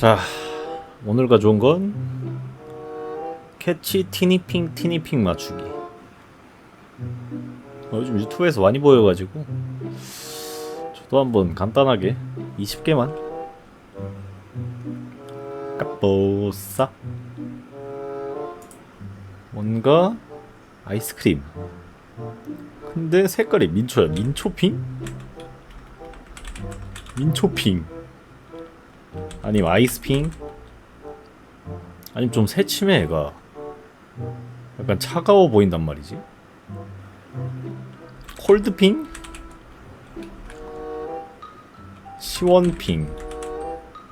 자 오늘 가져온 건 캐치 티니핑 티니핑 맞추기. 어, 요즘 유튜브에서 많이 보여가지고 저도 한번 간단하게 20개만 까뽀싸 뭔가 아이스크림. 근데 색깔이 민초야. 민초핑? 민초핑 아니면 아이스핑 아니면 좀 새침해 얘가 약간 차가워 보인단 말이지 콜드핑 시원핑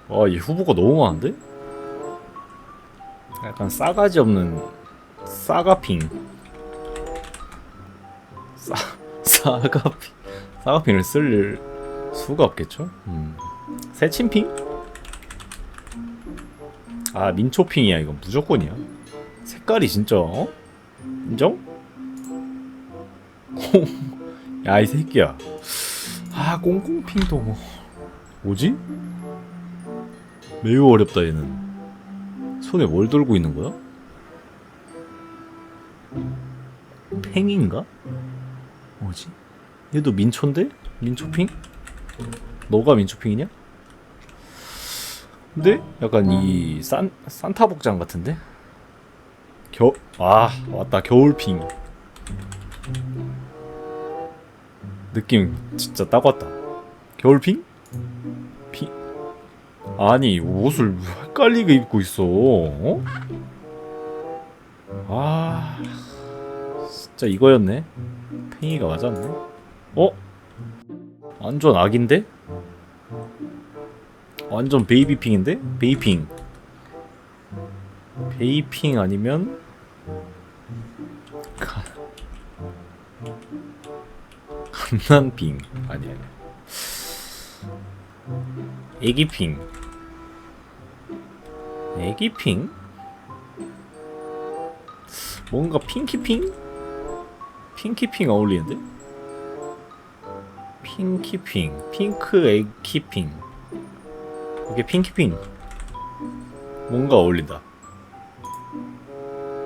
와이 후보가 너무 많은데? 약간 싸가지 없는 싸가핑 싸 싸가핑 싸가핑을 쓸 수가 없겠죠? 음. 새침핑? 아 민초핑이야 이건 무조건이야 색깔이 진짜 어? 인정? 야이 새끼야 아 꽁꽁핑도 뭐 뭐지? 매우 어렵다 얘는 손에 뭘 들고 있는 거야? 팽인가? 뭐지? 얘도 민초인데? 민초핑? 너가 민초핑이냐? 근데 약간 이 산, 산타 복장 같은데? 겨, 아, 왔다. 겨울핑. 느낌 진짜 딱 왔다. 겨울핑? 핑? 아니, 옷을 헷갈리게 입고 있어. 어? 아, 진짜 이거였네. 팽이가 맞았네. 어? 완전 악인데? 완전 베이비핑인데? 베이핑 베이핑 아니면 가... 갓난핑 아니 아니 애기핑 애기핑? 뭔가 핑키핑? 핑키핑 어울리는데? 핑키핑 핑크 애기핑 이게 핑키핑 뭔가 어울린다.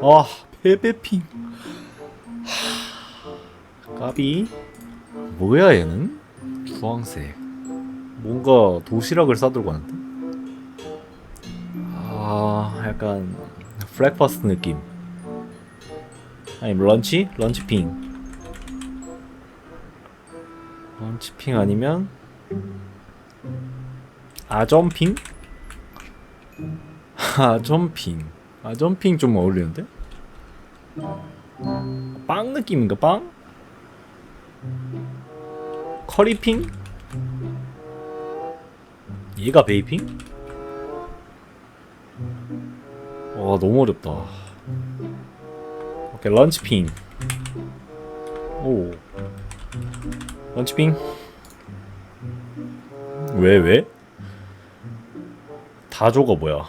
아 페베핑. 하... 까비. 뭐야 얘는? 주황색. 뭔가 도시락을 싸들고 왔는데? 아 약간 플렉퍼스트 느낌. 아니 런치? 런치핑. 런치핑 아니면 아점핑? 아점핑 아점핑 좀 어울리는데? 빵 느낌인가 빵? 커리핑? 얘가 베이핑? 와 너무 어렵다 오케이 런치핑 오 런치핑 왜 왜? 다조가 뭐야?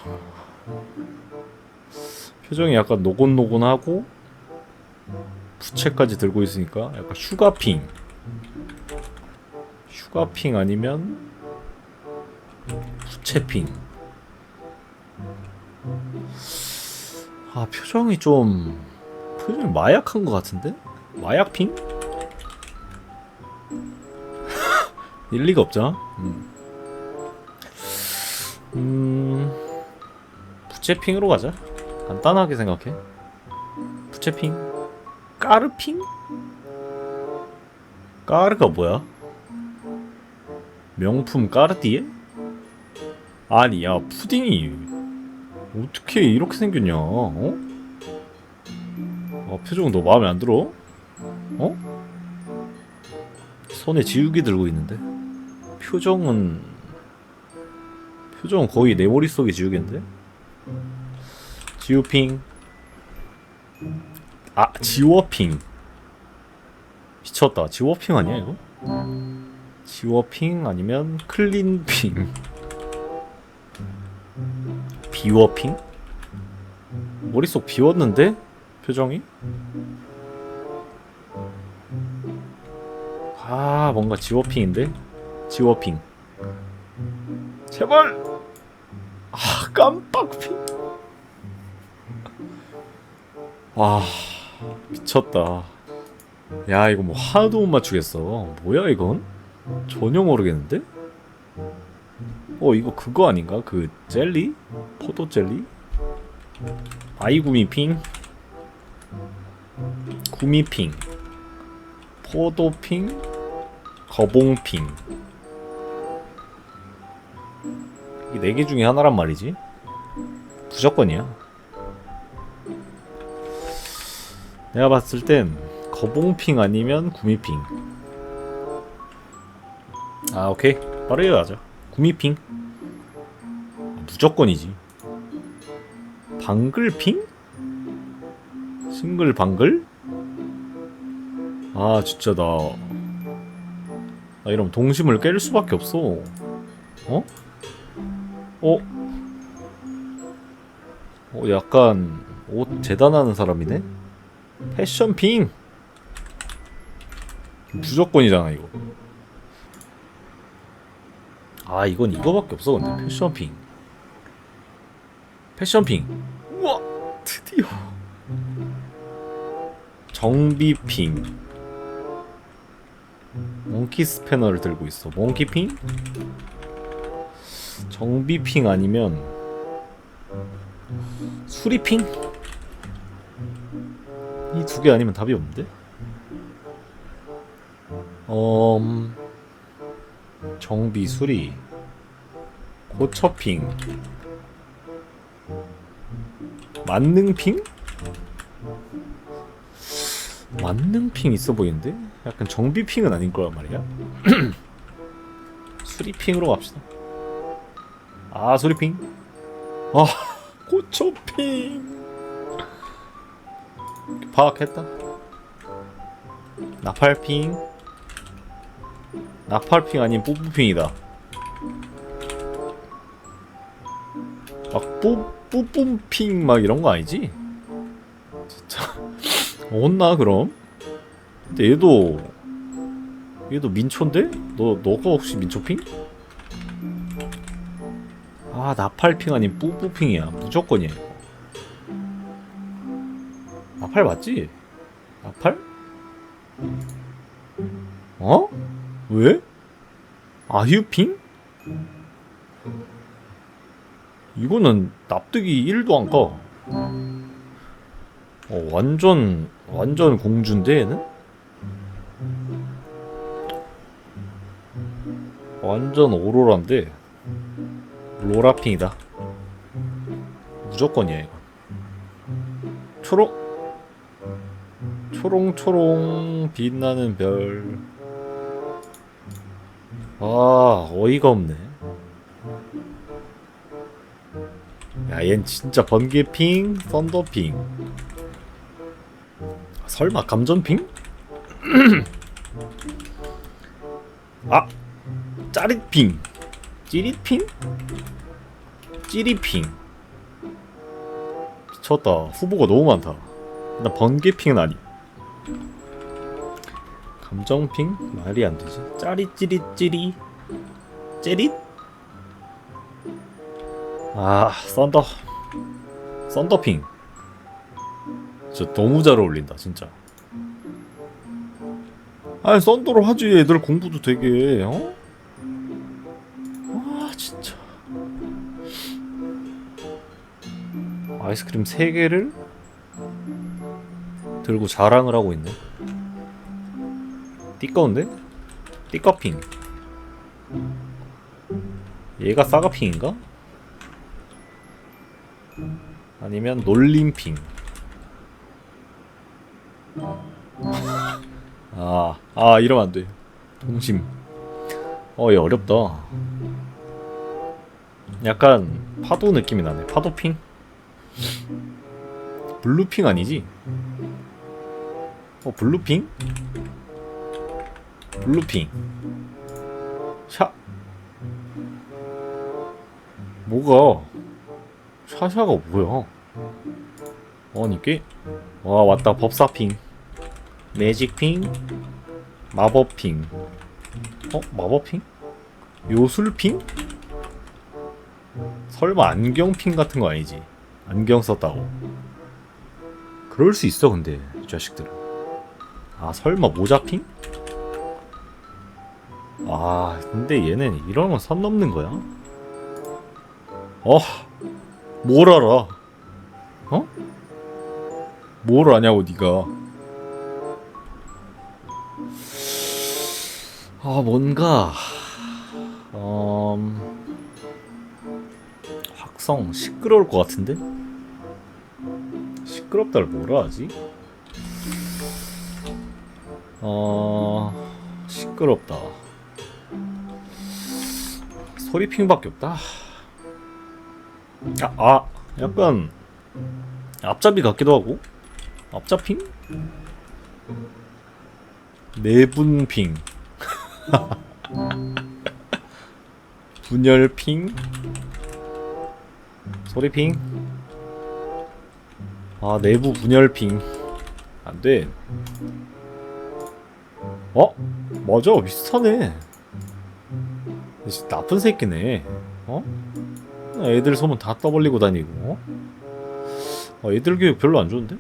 표정이 약간 노곤노곤하고 부채까지 들고 있으니까 약간 슈가핑 슈가핑 아니면 부채핑 아 표정이 좀 표정이 마약한 것 같은데? 마약핑? 일리가 없잖아 음. 음... 부채핑으로 가자 간단하게 생각해 부채핑 까르핑? 까르가 뭐야? 명품 까르띠에? 아니 야 푸딩이 어떻게 이렇게 생겼냐 어? 아, 표정 너 마음에 안 들어? 어? 손에 지우개 들고 있는데 표정은 표정은 거의 내 머릿속에 지우개인데 지우핑 아 지워핑 미쳤다 지워핑 아니야 이거? 지워핑 아니면 클린핑 비워핑? 머릿속 비웠는데? 표정이? 아 뭔가 지워핑인데? 지워핑 제발 아 깜빡핑 와 미쳤다. 야 이거 뭐 하나도 못 맞추겠어. 뭐야 이건? 전혀 모르겠는데? 어 이거 그거 아닌가? 그 젤리? 포도 젤리? 아이구미핑. 구미핑. 포도핑? 거봉핑. 이네개 중에 하나란 말이지 무조건이야 내가 봤을 땐 거봉핑 아니면 구미핑 아 오케이 이거 하자 구미핑 아, 무조건이지 방글핑? 싱글 방글? 아 진짜 나... 나 이러면 동심을 깰 수밖에 없어 어? 어? 어 약간 옷 재단하는 사람이네? 패션 핑! 무조건이잖아 이거. 아 이건 이거밖에 없어 근데. 패션 핑 패션 핑 우와 드디어. 정비 핑 몽키 스패너를 들고 있어. 몽키 핑? 정비 핑 아니면 수리핑? 이 두 개 아니면 답이 없는데? 음... 정비 수리 고쳐핑 만능핑? 만능핑 있어 보이는데? 약간 정비핑은 아닌 거란 말이야? 수리핑으로 갑시다 아 수리핑 아 고쳐핑 파악했다 나팔핑 나팔핑 아닌 뿌뿌핑이다 막 뿌, 뿌뿜핑 막 이런 거 아니지? 진짜 없나 그럼? 근데 얘도 얘도 민초인데? 너 너가 혹시 민초핑? 아 나팔핑 아닌 뿌뿌핑이야 무조건이야 이거. 나팔 맞지? 나팔? 어? 왜? 아휴핑? 이거는 납득이 1도 안 가. 어, 완전 완전 공주인데 얘는? 완전 오로라인데 로라핑이다. 무조건이야 이거. 초록 초롱초롱 빛나는 별. 아 어이가 없네. 야, 얜 진짜 번개핑, 썬더핑. 설마 감전핑? 아, 짜릿핑, 찌릿핑, 찌리핑. 미쳤다. 후보가 너무 많다. 나 번개핑은 아니. 감정핑 말이 안 되지. 짜릿찌릿찌리, 찌릿. 아 썬더 썬더핑 진짜 너무 잘 어울린다 진짜 아니 썬더로 하지 애들 공부도 되게 어? 아이스크림 3개를 들고 자랑을 하고 있네 띠꺼운데? 띠꺼핑 얘가 싸가핑인가? 아니면 놀림핑. 아, 아 이러면 안 돼. 동심. 어, 얘 어렵다. 약간 파도 느낌이 나네. 파도핑? 블루핑 아니지? 어, 블루핑? 블루핑. 샤. 뭐가? 샤샤가 뭐야? 아니 꽤? 와 왔다 법사핑 매직핑 마법핑 어? 마법핑? 요술핑? 설마 안경핀 같은 거 아니지? 안경 썼다고. 그럴 수 있어 근데 이 자식들은. 아 설마 모자핑? 아 근데 얘는 이러면 선 넘는 거야? 어? 뭘 알아? 어? 뭘 아냐고 네가 아 뭔가 음... 확성 시끄러울 것 같은데? 시끄럽다를 뭐라 하지? 어... 시끄럽다 소리핑밖에 없다 아, 아 약간 앞잡이 같기도 하고 앞잡핑? 내분핑 분열핑 소리핑 아 내부 분열핑 안돼 어? 맞아 비슷하네 나쁜 새끼네 어? 애들 소문 다 떠벌리고 다니고 어? 어, 애들 교육 별로 안 좋은데?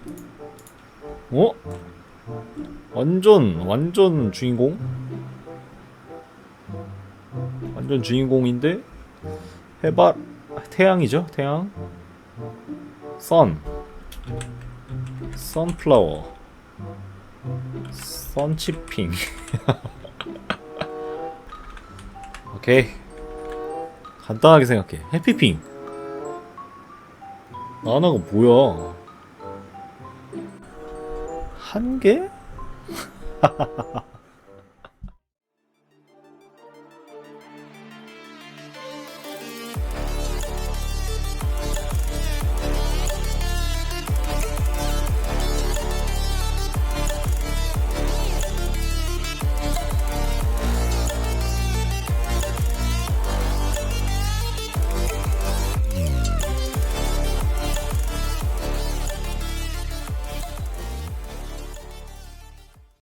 어? 완전 완전 주인공? 완전 주인공인데 해발 태양이죠 태양. 선 선플라워 선치핑 오케이 간단하게 생각해. 해피핑 나나가 뭐야? 한 개?